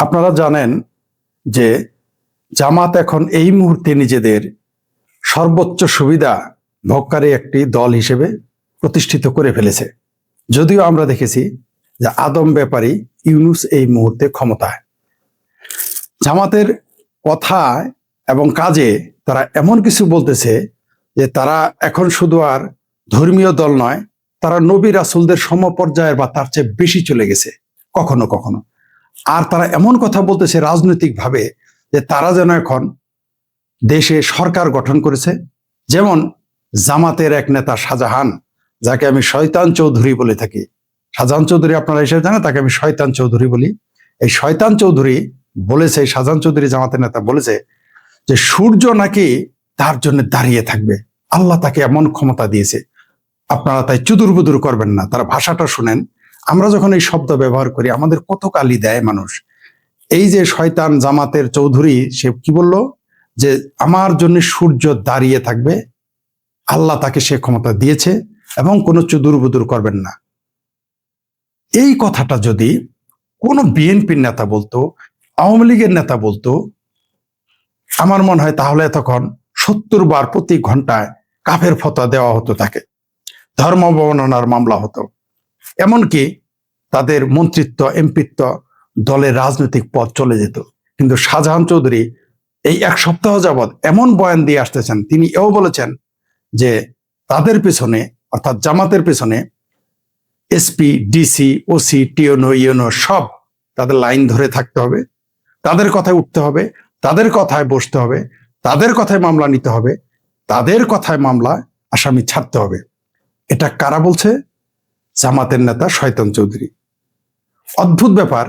আপনারা জানেন যে জামাত এখন এই মুহূর্তে নিজেদের সর্বোচ্চ সুবিধা ভোগকারী একটি দল হিসেবে প্রতিষ্ঠিত করে ফেলেছে। যদিও আমরা দেখেছি যে আদম ব্যাপারী ইউনুস এই মুহূর্তে ক্ষমতায়। জামাতের কথায় এবং কাজে তারা এমন কিছু বলতেছে যে তারা এখন শুধু আর ধর্মীয় দল নয়, তারা নবী রাসুলদের সমপর্যায়ের বা তার চেয়ে বেশি চলে গেছে। কখনো কখনো। আর তারা এমন কথা বলতেছে রাজনৈতিকভাবে যে তারা যেন এখন দেশে সরকার গঠন করেছে। যেমন জামাতের এক নেতা শাহজাহান, যাকে আমি শয়তান চৌধুরী বলে থাকি। শাহজাহান চৌধুরী আপনারা হিসেবে জানেন, তাকে আমি শয়তান চৌধুরী বলি। এই শয়তান চৌধুরী বলেছে, শাহজাহান চৌধুরী জামাতের নেতা বলেছে যে সূর্য নাকি তার জন্য দাঁড়িয়ে থাকবে। আল্লাহ তাকে এমন ক্ষমতা দিয়েছে। আপনারা তাই চুদুর বুদুর করবেন না। তারা ভাষাটা শুনেন। আমরা যখন এই শব্দ ব্যবহার করি, আমাদের কত কালি দেয় মানুষ। এই যে শয়তান জামাতের চৌধুরী, সে কি বলল? যে আমার জন্য সূর্য দাঁড়িয়ে থাকবে, আল্লাহ তাকে সে ক্ষমতা দিয়েছে এবং কোনো চুদুর করবেন না। এই কথাটা যদি কোনো বিএনপির নেতা বলতো, আওয়ামী লীগের নেতা বলতো, আমার মনে হয় তাহলে তখন সত্তর বার প্রতি ঘন্টায় কাফের ফতোয়া দেওয়া হতো তাকে। ধর্ম অবমাননার মামলা হতো। এমনকি তাদের মন্ত্রিত্ব, এমপিত্ব দলের রাজনৈতিক পথ চলে যেত। কিন্তু শাহজাহান চৌধুরী এই এক সপ্তাহ যাবৎ এমন বয়ান দিয়ে আসতেছেন, তিনি এও বলেছেন যে তাদের পেছনে, অর্থাৎ জামাতের পেছনে এসপি ডিসি ওসি টিওনো ইউনো সব তাদের লাইন ধরে থাকতে হবে। তাদের কথায় উঠতে হবে, তাদের কথায় বসতে হবে, তাদের কথায় মামলা নিতে হবে, তাদের কথায় মামলা আসামি ছাড়তে হবে। এটা কারা বলছে? জামাতের নেতা শয়তান চৌধুরী। অদ্ভুত ব্যাপার,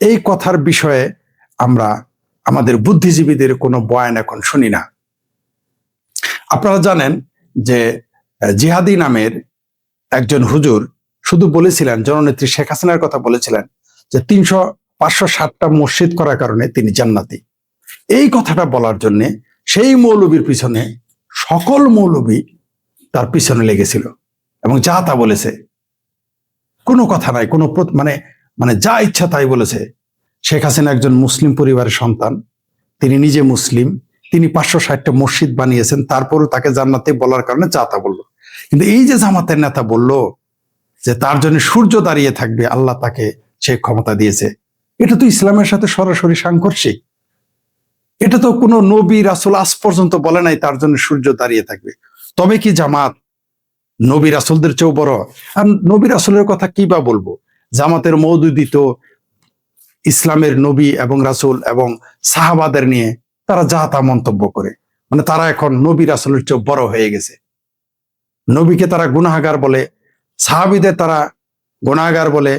এই কথার বিষয়ে আমরা আমাদের বুদ্ধিজীবীদের কোনো বয়ান এখন শুনি না। আপনারা জানেন যে জিহাদি নামের একজন হুজুর শুধু বলেছিলেন, জননেত্রী শেখ হাসিনার কথা বলেছিলেন যে তিনশো পাঁচশো ষাটটা মসজিদ করার কারণে তিনি জান্নাতি। এই কথাটা বলার জন্য সেই মৌলবীর পিছনে সকল মৌলবী তার পিছনে লেগেছিল এবং যা তা বলেছে। কোনো কথা নাই, কোনো মানে মানে যা ইচ্ছা তাই বলেছে। শেখ হাসিনা একজন মুসলিম পরিবারের সন্তান, তিনি নিজে মুসলিম, তিনি পাঁচশো ষাটটা মসজিদ বানিয়েছেন, তারপরও তাকে জান্নাতে বলার কারণে যা তা বলল। কিন্তু এই যে জামাতের নেতা বলল যে তার জন্য সূর্য দাঁড়িয়ে থাকবে, আল্লাহ তাকে সে ক্ষমতা দিয়েছে। এটা তো ইসলামের সাথে সরাসরি সাংঘর্ষিক। এটা তো কোনো নবী রাসুল আজ পর্যন্ত বলে নাই তার জন্য সূর্য দাঁড়িয়ে থাকবে। তবে কি জামাত নবী রাসুলদের চেয়েও বড়। আর নবী রাসুলের কথা কি বা বলব? জামাতের মৌদুদি তো ইসলামের নবী এবং রাসুল এবং সাহাবাদের নিয়ে তারা যা তা মন্তব্য করে। মানে তারা এখন নবী রাসুলের চেয়েও বড় হয়ে গেছে। নবীকে তারা গুনাহাগার বলে, সাহাবিদের তারা গুনাহাগার বলে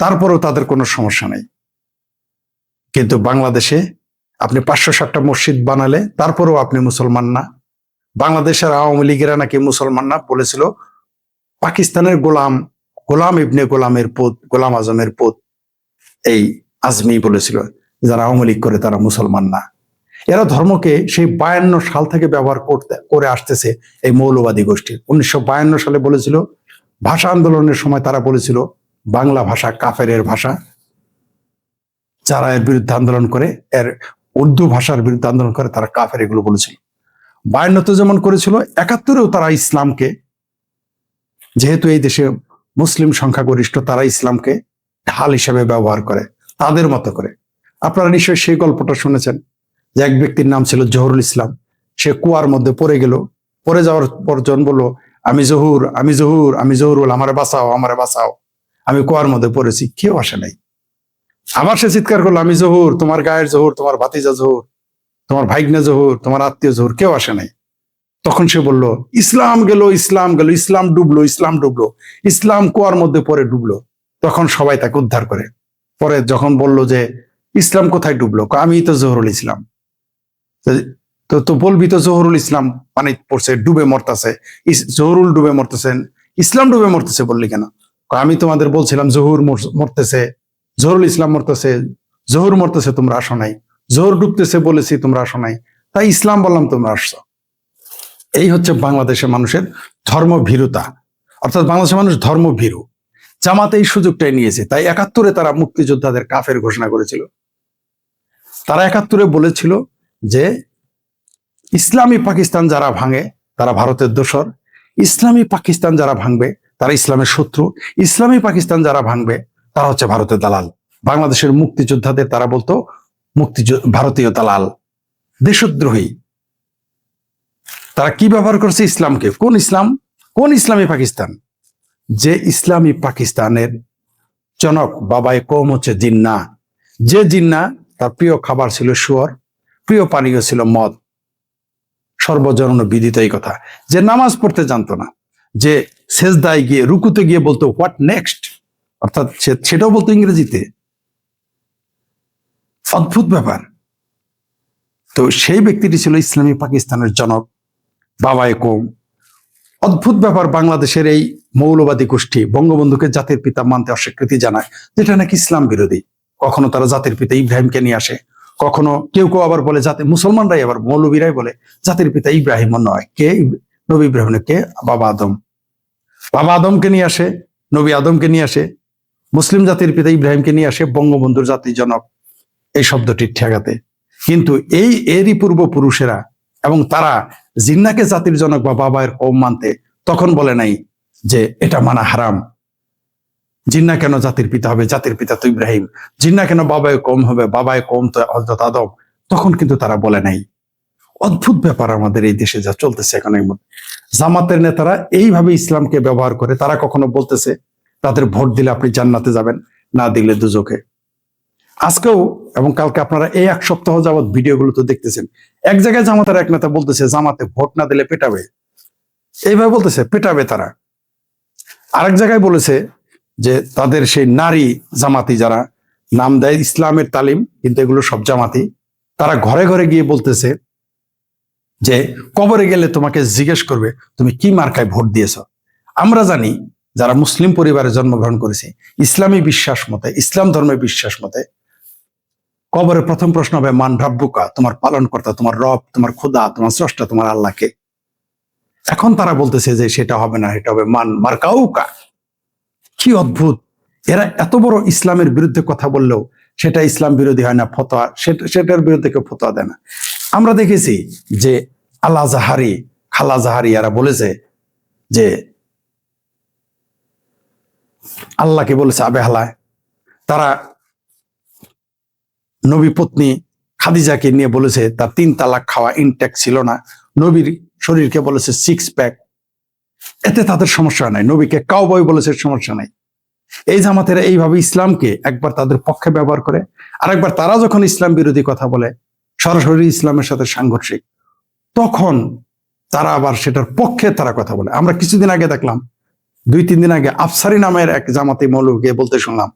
তারপরেও তাদের কোনো সমস্যা নেই। কিন্তু বাংলাদেশে আপনি পাঁচশো ষাটটা মসজিদ বানালে তারপরেও আপনি মুসলমান না। বাংলাদেশের আওয়ামী লীগেরা নাকি মুসলমান না বলেছিল, পাকিস্তানের গোলাম গোলাম ইবনে গোলামের পোত, গোলাম আজমের পোত, এই আজমি বলেছিল, যারা আওয়ামী লীগ করে তারা মুসলমান না। এরা ধর্মকে সেই বায়ান্ন সাল থেকে ব্যবহার করতে, করে আসতেছে এই মৌলবাদী গোষ্ঠী। উনিশশো সালে বলেছিল, ভাষা আন্দোলনের সময় তারা বলেছিল, বাংলা ভাষা কাফেরের ভাষা। যারা এর বিরুদ্ধে আন্দোলন করে, এর উর্দু ভাষার বিরুদ্ধে আন্দোলন করে, তারা কাফের এগুলো বলেছিল। বায়ান্নতে যেমন করেছিল, একাত্তরেও তারা ইসলামকে, যেহেতু এই দেশে মুসলিম সংখ্যাগরিষ্ঠ, তারা ইসলামকে ঢাল হিসেবে ব্যবহার করে, তাদের মতো করে। আপনারা নিশ্চয়ই সেই গল্পটা শুনেছেন, যে এক ব্যক্তির নাম ছিল জহরুল ইসলাম। সে কুয়ার মধ্যে পড়ে গেল, পড়ে যাওয়ার পর জন বলল, আমি জহুর আমি জহুর, আমি জহুরুল, আমারে বাঁচাও আমারে বাঁচাও। আমি কুয়ার মধ্যে পড়েছি, কেউ আসে নাই। আবার সে চিৎকার করল, আমি জহুর, তোমার গায়ের জহুর, তোমার ভাতিজা জহুর। তোমার ভাইগনা জহুর, তোমার আত্মীয় জহুর, কেউ আসে নাই। তখন সে বলল, ইসলাম গেল ইসলাম গেল, ইসলাম ডুবলো ইসলাম ডুবলো। ইসলাম কুয়ার মধ্যে পরে ডুবলো। তখন সবাই তাকে উদ্ধার করে। পরে যখন বলল যে, ইসলাম কোথায় ডুবলো? আমি তো জহরুল ইসলাম। তো- তো বলবি তো জহরুল ইসলাম পানি পড়ছে, ডুবে মরতেছে। জহরুল ডুবে মরতেছেন ইসলাম ডুবে মরতেছে বললি কেন? আমি তোমাদের বলছিলাম জহুর মরতেছে, জহরুল ইসলাম মরতেছে, জহুর মরতেছে, তোমরা আসো নাই। জোহর ডুবতেছে বলেছি, তোমরা আসো নাই। তাই ইসলাম বললাম, তোমরা আসছো। এই হচ্ছে বাংলাদেশের মানুষের ধর্মভীরুতা। অর্থাৎ বাংলাদেশের মানুষ ধর্মভীরু। জামাত এই সুযোগটাই নিয়েছে। তাই একাত্তরে তারা মুক্তিযোদ্ধাদের কাফের ঘোষণা করেছিল। তারা একাত্তরে বলেছিল যে, ইসলামী পাকিস্তান যারা ভাঙে, তারা ভারতের দোসর। ইসলামী পাকিস্তান যারা ভাঙবে, তারা ইসলামের শত্রু। ইসলামী পাকিস্তান যারা ভাঙবে, তারা হচ্ছে ভারতের দালাল। বাংলাদেশের মুক্তিযোদ্ধাদের তারা বলতো মুক্তি ভারতীয় দালাল, দেশদ্রোহী। তারা কি ব্যবহার করছে ইসলামকে? কোন ইসলাম? কোন ইসলামী পাকিস্তান? যে ইসলামী পাকিস্তানের জনক বাবাই কৌম হচ্ছে জিন্না। যে জিন্না, তার প্রিয় খাবার ছিল শুয়র, প্রিয় পানীয় ছিল মদ। সর্বজন বিদিত এই কথা। যে নামাজ পড়তে জানতো না, যে সেজদায় গিয়ে রুকুতে গিয়ে বলতো হোয়াট নেক্সট অর্থাৎ সেটাও বলতো ইংরেজিতে। অদ্ভুত ব্যাপার। তো সেই ব্যক্তিটি ছিল ইসলামী পাকিস্তানের জনক বাবায় কোম অদ্ভুত ব্যাপার বাংলাদেশের এই মৌলবাদী গোষ্ঠী বঙ্গবন্ধুকে জাতির পিতা মানতে অস্বীকৃতি জানায়, যেটা নাকি ইসলাম বিরোধী। কখনো তারা জাতির পিতা ইব্রাহিমকে নিয়ে আসে, কখনো কেউ কেউ আবার বলে জাতি মুসলমানরাই আবার মৌলবীরাই বলে জাতির পিতা ইব্রাহিম নয়, কে নবী ইব্রাহিম কে? বাবা আদম। বাবা আদমকে নিয়ে আসে, নবী আদমকে নিয়ে আসে, মুসলিম জাতির পিতা ইব্রাহিমকে নিয়ে আসে বঙ্গবন্ধুর জাতির জনক। এই শব্দটির ঠেকাতে। কিন্তু এই এরই পূর্বপুরুষেরা এবং তারা জিন্নাকে জাতির জনক বা বাবার কম মানতে তখন বলে নাই যে এটা মানা হারাম। জিন্না কেন জাতির পিতা হবে? জাতির পিতা তো ইব্রাহিম। জিন্না কেন বাবায় কম হবে? বাবায় কম তো হজরত আদম। তখন কিন্তু তারা বলে নাই। অদ্ভুত ব্যাপার আমাদের এই দেশে যা চলতেছে এখন এই মুহূর্তে। জামাতের নেতারা এইভাবে ইসলামকে ব্যবহার করে, তারা কখনো বলতেছে, তাদের ভোট দিলে আপনি জান্নাতে যাবেন, না দিলে দুজকে। আজকেও এবং কালকে আপনারা এই এক সপ্তাহ যাবৎ ভিডিওগুলো তো দেখতেছেন। এক জায়গায় জামাতের এক নেতা বলতেছে, জামাতে ভোট না দিলে পেটাবে। এইভাবে বলতেছে, পেটাবে তারা। আরেক জায়গায় বলেছে যে, তাদের সেই নারী জামাতি যারা, নাম দেয় ইসলামের তালিম, কিন্তু এগুলো সব জামাতি। তারা ঘরে ঘরে গিয়ে বলতেছে যে, কবরে গেলে তোমাকে জিজ্ঞেস করবে, তুমি কি মার্কায় ভোট দিয়েছ? আমরা জানি, যারা মুসলিম পরিবারে জন্মগ্রহণ করেছে, ইসলামী বিশ্বাস মতে, ইসলাম ধর্মের বিশ্বাস মতে কবরে প্রথম প্রশ্ন হবে, মান রাব্বুকা? তোমার পালনকর্তা, তোমার রব, তোমার খোদা, তোমার স্রষ্টা, তোমার আল্লাহকে। এখন তারা বলতেছে যে সেটা হবে না এটা হবে মান মার্কাউকা। কি অদ্ভুত! এরা এত বড় ইসলামের বিরুদ্ধে কথা বললেও সেটা ইসলাম বিরোধী হয় না, ফতোয়া, সেটা- সেটার বিরুদ্ধে কেউ ফতোয়া দেয় না। আমরা দেখেছি যে আল্লাহ জাহারি, খালা জাহারি, এরা বলেছে যে আল্লাহকে বলেছে, আবে হালায়। তারা নবী পত্নী খাদিজাকে নিয়ে বলেছে, তার তিন তালাক খাওয়া ইনটেক ছিল না। নবীর শরীরকে বলেছে সিক্স প্যাক এতে তাদের সমস্যা নাই। নবীকে কাউ বই বলেছে, সমস্যা নাই। এই জামাতেরা এইভাবে ইসলামকে একবার তাদের পক্ষে ব্যবহার করে, আরেকবার তারা যখন ইসলাম বিরোধী কথা বলে, সরাসরি ইসলামের সাথে সাংঘর্ষিক, তখন তারা আবার সেটার পক্ষে তারা কথা বলে। আমরা কিছুদিন আগে দেখলাম, দুই, তিন দিন আগে আফসারি নামের এক জামাতি মৌলকে বলতে শুনলাম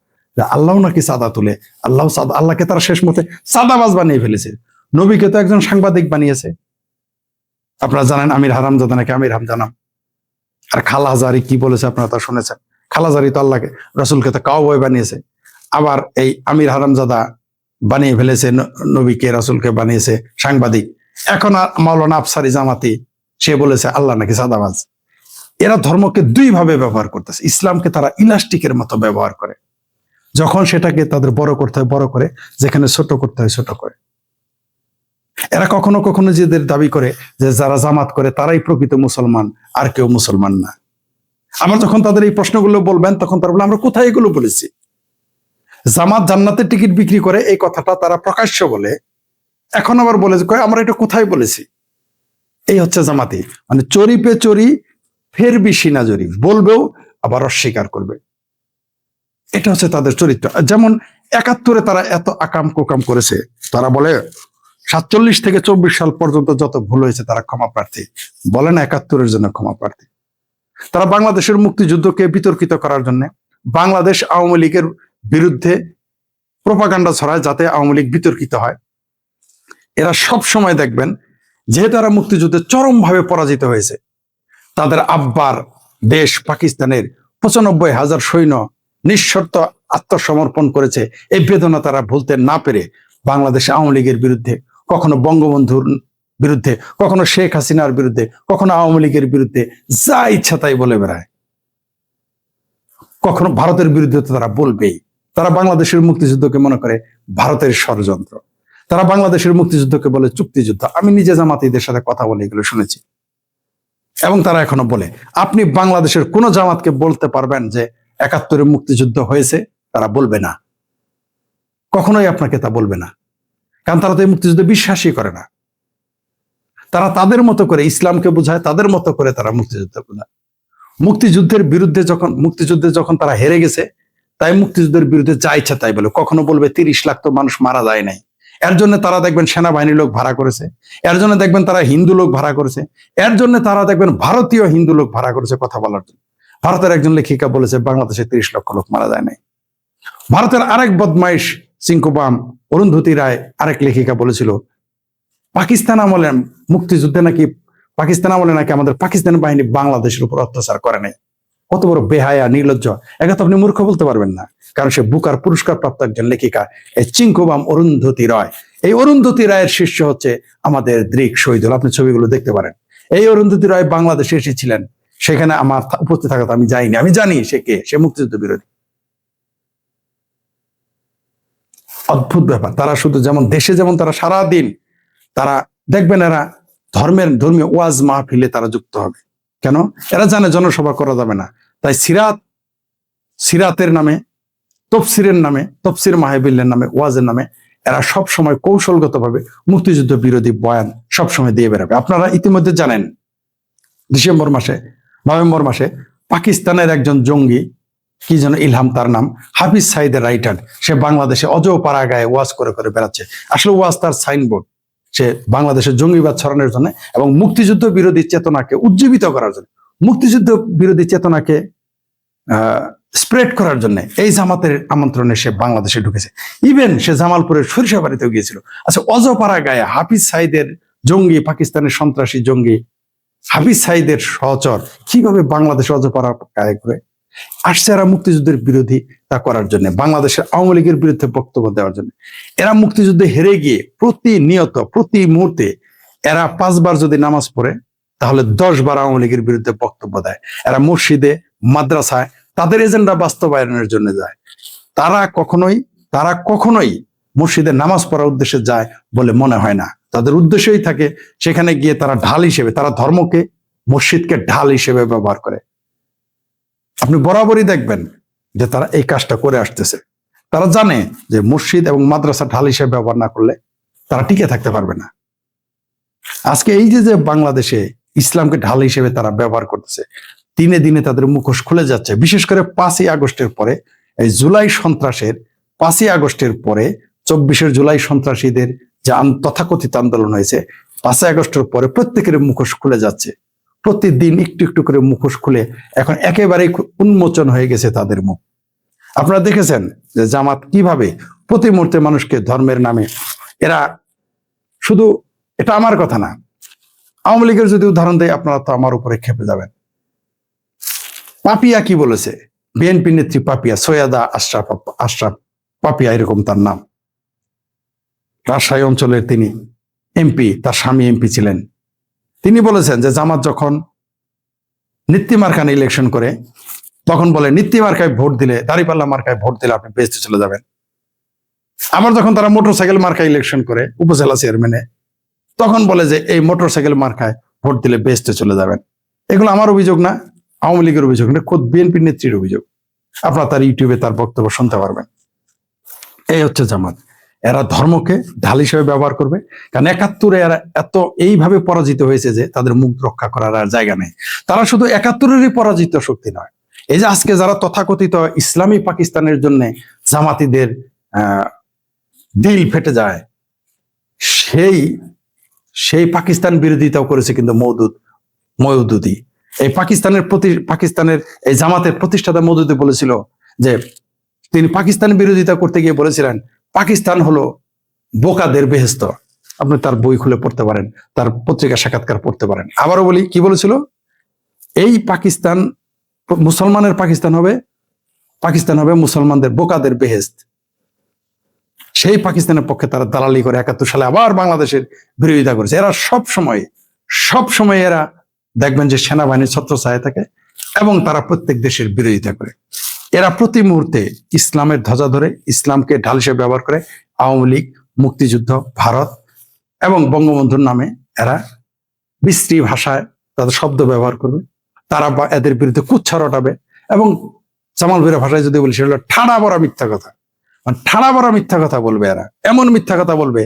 আল্লাহ নাকি সাদা তুলে আল্লাহ আল্লাহকে তারা শেষ মতে সাদাবাজ বানিয়ে ফেলেছে। নবীকে তো একজন সাংবাদিক বানিয়েছে। আপনারা জানেন আমির হারাম জাদা নাকি আমির হামজানাম আর খালা হাজারি কি বলেছে আপনারা তা শুনেছেন? খালাজারি তো আল্লাহকে, রসুলকে তো কাউ বয় বানিয়েছে। আবার এই আমির হারামজাদা বানিয়ে ফেলেছে নবীকে, রসুলকে বানিয়েছে সাংবাদিক। এখন আর মাওলানা আফসারি জামাতি, সে বলেছে আল্লাহ নাকি সাদাবাজ। এরা ধর্মকে দুই ভাবে ব্যবহার করতেছে। ইসলামকে তারা ইলাস্টিকের মতো ব্যবহার করে। যখন সেটাকে তাদের বড় করতে হয় বড় করে যেখানে ছোট করতে হয় ছোট করে। এরা কখনো কখনো নিজেদের দাবি করে যে যারা জামাত করে তারাই প্রকৃত মুসলমান আর কেউ মুসলমান না। আবার যখন তাদের এই প্রশ্নগুলো বলবেন তখন তারা বলে আমরা কোথায় এগুলো বলেছি? জামাত জান্নাতের টিকিট বিক্রি করে এই কথাটা তারা প্রকাশ্য বলে। এখন আবার বলে যে, আমরা এটা কোথায় বলেছি? এই হচ্ছে জামাতি। মানে চরি পে চরি ফের বেশি না জরি বলবেও আবার অস্বীকার করবে। এটা হচ্ছে তাদের চরিত্র। যেমন একাত্তরে তারা এত আকাম কোকাম করেছে, তারা বলে সাতচল্লিশ থেকে চব্বিশ সাল পর্যন্ত যত ভুল হয়েছে তারা ক্ষমা প্রার্থী। বলে না একাত্তরের জন্য ক্ষমা প্রার্থী। তারা বাংলাদেশের মুক্তিযুদ্ধকে বিতর্কিত করার জন্য বাংলাদেশ আওয়ামী লীগের বিরুদ্ধে প্রপাগান্ডা ছড়ায় যাতে আওয়ামী লীগ বিতর্কিত হয়। এরা সব সময় দেখবেন, যেহেতু তারা মুক্তিযুদ্ধে চরমভাবে পরাজিত হয়েছে, তাদের আব্বার দেশ পাকিস্তানের পঁচানব্বই হাজার সৈন্য নিঃশর্ত আত্মসমর্পণ করেছে। এই বেদনা তারা ভুলতে না পেরে বাংলাদেশ আওয়ামী লীগের বিরুদ্ধে, কখনো বঙ্গবন্ধুর বিরুদ্ধে, কখনো শেখ হাসিনার বিরুদ্ধে, কখনো আওয়ামী লীগের বিরুদ্ধে, যা ইচ্ছা তাই বলে বেড়ায়। কখনো ভারতের বিরুদ্ধে তো তারা বলবেই। তারা বাংলাদেশের মুক্তিযুদ্ধকে মনে করে ভারতের ষড়যন্ত্র। তারা বাংলাদেশের মুক্তিযুদ্ধকে বলে চুক্তিযুদ্ধ। আমি নিজে জামাতিদের সাথে কথা বলে এগুলো শুনেছি। এবং তারা এখনও বলে, আপনি বাংলাদেশের কোন জামাতকে বলতে পারবেন যে একাত্তরে মুক্তিযুদ্ধ হয়েছে, তারা বলবে না। কখনোই আপনাকে তা বলবে না। কারণ তারা তো এই মুক্তিযুদ্ধে বিশ্বাসই করে না। তারা তাদের মতো করে ইসলামকে বোঝায়, তাদের মতো করে তারা মুক্তিযুদ্ধ বোঝায়। মুক্তিযুদ্ধের বিরুদ্ধে যখন, মুক্তিযুদ্ধে যখন তারা হেরে গেছে, তাই মুক্তিযুদ্ধের বিরুদ্ধে যা ইচ্ছা তাই বলে। কখনো বলবে, তিরিশ লাখ তো মানুষ মারা যায় নাই। এর জন্য তারা দেখবেন সেনাবাহিনীর লোক ভাড়া করেছে। এর জন্য দেখবেন তারা হিন্দু লোক ভাড়া করেছে। এর জন্য তারা দেখবেন ভারতীয় হিন্দু লোক ভাড়া করেছে কথা বলার জন্য। ভারতের একজন লেখিকা বলেছে, বাংলাদেশে তিরিশ লক্ষ লোক মারা যায় নাই। ভারতের আরেক বদমাইশ সিংকুবাম অরুন্ধতী রায় আরেক লেখিকা বলেছিল, পাকিস্তান আমলে মুক্তিযুদ্ধে নাকি, পাকিস্তান আমলে নাকি আমাদের পাকিস্তান বাহিনী বাংলাদেশের উপর অত্যাচার করে নাই। কত বড় বেহায়া, নির্লজ্জ। একা তো আপনি মূর্খ বলতে পারবেন না, কারণ সে বুকার পুরস্কার প্রাপ্ত একজন লেখিকা। এই চিঙ্কুবাম অরুন্ধতী রায়। এই অরুন্ধতী রায়ের শিষ্য হচ্ছে আমাদের দৃক শহীদুল। আপনি ছবিগুলো দেখতে পারেন। এই অরুন্ধতী রায় বাংলাদেশে এসেছিলেন। সেখানে আমার উপস্থিত থাকাতে আমি যাইনি আমি জানি সে কে, সে মুক্তিযুদ্ধ বিরোধী। অদ্ভুত ব্যাপার। তারা শুধু যেমন দেশে যেমন তারা সারা দিন তারা, দেখবেন এরা ধর্মের, ধর্মীয় ওয়াজ মাহফিলে তারা যুক্ত হবে। কেন? এরা জানে জনসভা করা যাবে না। তাই সিরাত, সিরাতের নামে, তফসিরের নামে, তফসির মাহেবিল্লের নামে, ওয়াজের নামে এরা সব সময় কৌশলগতভাবে মুক্তিযুদ্ধ বিরোধী বয়ান সব সময় দিয়ে বেরোবে। আপনারা ইতিমধ্যে জানেন, ডিসেম্বর মাসে নভেম্বর মাসে পাকিস্তানের একজন জঙ্গি, কি যেন ইলহাম তার নাম, হাফিজ সাইদের রাইটার, সে বাংলাদেশে অজপাড়া গায়ে ওয়াজ করে করে বেড়াচ্ছে। আসলে ওয়াজ তার সাইনবোর্ড। সে বাংলাদেশের জঙ্গিবাদ ছড়ানোর জন্য এবং মুক্তিযুদ্ধ বিরোধী চেতনাকে উজ্জীবিত করার জন্য, মুক্তিযুদ্ধ বিরোধী চেতনাকে স্প্রেড করার জন্য এই জামাতের আমন্ত্রণে সে বাংলাদেশে ঢুকেছে। ইভেন সে জামালপুরের সরিষা বাড়িতেও গিয়েছিল। আচ্ছা অজপাড়া গায়ে হাফিজ সাইদের জঙ্গি, পাকিস্তানের সন্ত্রাসী জঙ্গি হাফিজ সাইদের সহচর কীভাবে বাংলাদেশে অজপাড়া গায়ে করে? আসছে এরা মুক্তিযুদ্ধের বিরোধী তা করার জন্য, বাংলাদেশের আওয়ামী লীগের বিরুদ্ধে বক্তব্য দেওয়ার জন্য। এরা মুক্তিযুদ্ধে হেরে গিয়ে প্রতিনিয়ত, প্রতি মুহূর্তে এরা পাঁচবার যদি নামাজ পড়ে, তাহলে দশ বার আওয়ামী লীগের বিরুদ্ধে বক্তব্য দেয়। এরা মসজিদে, মাদ্রাসায়, তাদের এজেন্ডা বাস্তবায়নের জন্য যায়। তারা কখনোই তারা কখনোই মসজিদে নামাজ পড়ার উদ্দেশ্যে যায় বলে মনে হয় না। তাদের উদ্দেশ্যই থাকে সেখানে গিয়ে তারা ঢাল হিসেবে, তারা ধর্মকে মসজিদকে ঢাল হিসেবে ব্যবহার করে। আপনি বরাবরই দেখবেন যে তারা এই কাজটা করে আসতেছে। তারা জানে যে মসজিদ এবং মাদ্রাসা ঢাল হিসেবে ব্যবহার না করলে তারা টিকে থাকতে পারবে না। আজকে এই যে যে বাংলাদেশে ইসলামকে ঢাল হিসেবে তারা ব্যবহার করতেছে, দিনে দিনে তাদের মুখোশ খুলে যাচ্ছে। বিশেষ করে পাঁচই আগস্টের পরে, এই জুলাই সন্ত্রাসের পাঁচই আগস্টের পরে চব্বিশের জুলাই সন্ত্রাসীদের যে তথাকথিত আন্দোলন হয়েছে, পাঁচই আগস্টের পরে প্রত্যেকের মুখোশ খুলে যাচ্ছে। প্রতিদিন একটু একটু করে মুখোশ খুলে এখন একেবারেই উন্মোচন হয়ে গেছে তাদের মুখ। আপনারা দেখেছেন যে জামাত কীভাবে প্রতি মুহূর্তে মানুষকে ধর্মের নামে, এরা শুধু, এটা আমার কথা না, আওয়ামী লীগের যদি উদাহরণ দেয়, আপনারা তো আমার উপরে খেপে যাবেন। পাপিয়া কি বলেছে? বিএনপি নেত্রী পাপিয়া, সৈয়দা আশরাফ আশরাফ পাপিয়া এরকম তার নাম। রাজশাহী অঞ্চলের তিনি এমপি, তার স্বামী এমপি ছিলেন। তিনি বলেছেন যে জামাত যখন নিত্যি মার্কানে ইলেকশন করে, তখন বলে নিত্যি মার্কায় ভোট দিলে, দাঁড়িপাল্লা মার্কায় ভোট দিলে আপনি বেঁচতে চলে যাবেন। আবার যখন তারা মোটরসাইকেল মার্কায় ইলেকশন করে, উপজেলা চেয়ারম্যানে তখন বলে যে, এই মোটরসাইকেল মার্কায় ভোট দিলে বেস্টে চলে যাবেন। এগুলো আমার অভিযোগ না, আওয়ামী লীগের অভিযোগ না, খোদ বিএনপি নেত্রীর অভিযোগ। আপনারা তার ইউটিউবে তার বক্তব্য শুনতে পারবেন। এই হচ্ছে জামাত। এরা ধর্মকে ঢাল হিসেবে ব্যবহার করবে। কারণ একাত্তরে এরা এত এইভাবে পরাজিত হয়েছে যে তাদের মুখ রক্ষা করার আর জায়গা নেই। তারা শুধু একাত্তরেরই পরাজিত শক্তি নয়। এই যে আজকে যারা তথাকথিত ইসলামী পাকিস্তানের জন্য জামাতিদের দিল ফেটে যায়, সেই সেই পাকিস্তান বিরোধিতাও করেছে কিন্তু মৌদুদ, মৌদুদি। এই পাকিস্তানের প্রতি, পাকিস্তানের এই জামাতের প্রতিষ্ঠাতা মৌদুদি বলেছিল যে, তিনি পাকিস্তান বিরোধিতা করতে গিয়ে বলেছিলেন পাকিস্তান হলো বোকাদের বেহেস্ত। আপনি তার বই খুলে পড়তে পারেন, তার পত্রিকা সাক্ষাৎকার পড়তে পারেন। আবারও বলি, কি বলেছিল? এই পাকিস্তান, মুসলমানের পাকিস্তান হবে পাকিস্তান হবে মুসলমানদের বোকাদের বেহেস্ত। সেই পাকিস্তানের পক্ষে তারা দালালি করে একাত্তর সালে আবার বাংলাদেশের বিরোধিতা করেছে। এরা সব সময় সব সময় এরা দেখবেন যে সেনাবাহিনীর ছত্র থাকে এবং তারা প্রত্যেক দেশের বিরোধিতা করে। এরা প্রতি মুহূর্তে ইসলামের ধ্বজা ধরে, ইসলামকে ঢাল হিসেবে ব্যবহার করে। আওয়ামী লীগ, মুক্তিযুদ্ধ, ভারত এবং বঙ্গবন্ধুর নামে এরা বিশ্রী ভাষায় তাদের শব্দ ব্যবহার করবে। তারা এদের বিরুদ্ধে কুচ্ছা রটাবে এবং জামাল ভাষায় যদি বলি, সেটা হলো ঠাড়া বড়া মিথ্যা কথা। মানে ঠাড়া বড়া মিথ্যা কথা বলবে এরা। এমন মিথ্যা কথা বলবে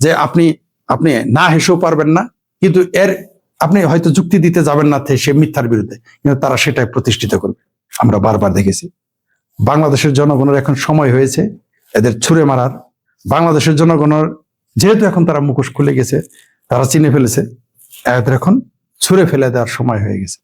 যে আপনি আপনি না হেসেও পারবেন না, কিন্তু এর আপনি হয়তো যুক্তি দিতে যাবেন না সে মিথ্যার বিরুদ্ধে, কিন্তু তারা সেটাই প্রতিষ্ঠিত করবে। আমরা বারবার দেখেছি। বাংলাদেশের জনগণের এখন সময় হয়েছে এদের ছুড়ে মারার। বাংলাদেশের জনগণের যেহেতু এখন তারা মুখোশ খুলে গেছে, তারা চিনে ফেলেছে, এদের এখন ছুড়ে ফেলে দেওয়ার সময় হয়ে গেছে।